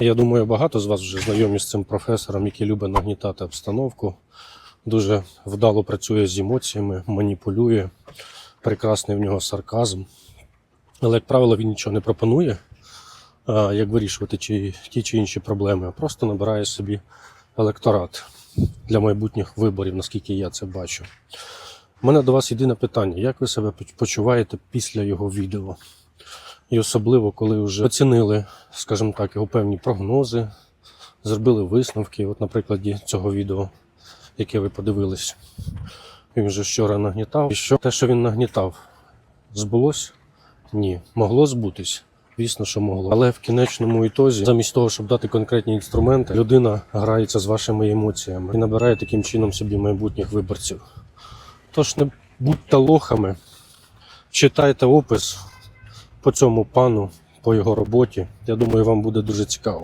Я думаю, багато з вас вже знайомі з цим професором, який любить нагнітати обстановку. Дуже вдало працює з емоціями, маніпулює. Прекрасний в нього сарказм. Але, як правило, він нічого не пропонує, як вирішувати ті чи інші проблеми, а просто набирає собі електорат для майбутніх виборів, наскільки я це бачу. У мене до вас єдине питання: як ви себе почуваєте після його відео? І особливо, коли вже оцінили, скажімо так, його певні прогнози, зробили висновки. От, на прикладі цього відео, яке ви подивились, він вже вчора нагнітав. І що те, що він нагнітав, збулось? Ні. Могло збутись? Звісно, що могло. Але в кінечному ітозі, замість того, щоб дати конкретні інструменти, людина грається з вашими емоціями і набирає таким чином собі майбутніх виборців. Тож не будьте лохами, читайте опис по цьому пану, по його роботі. Я думаю, вам буде дуже цікаво.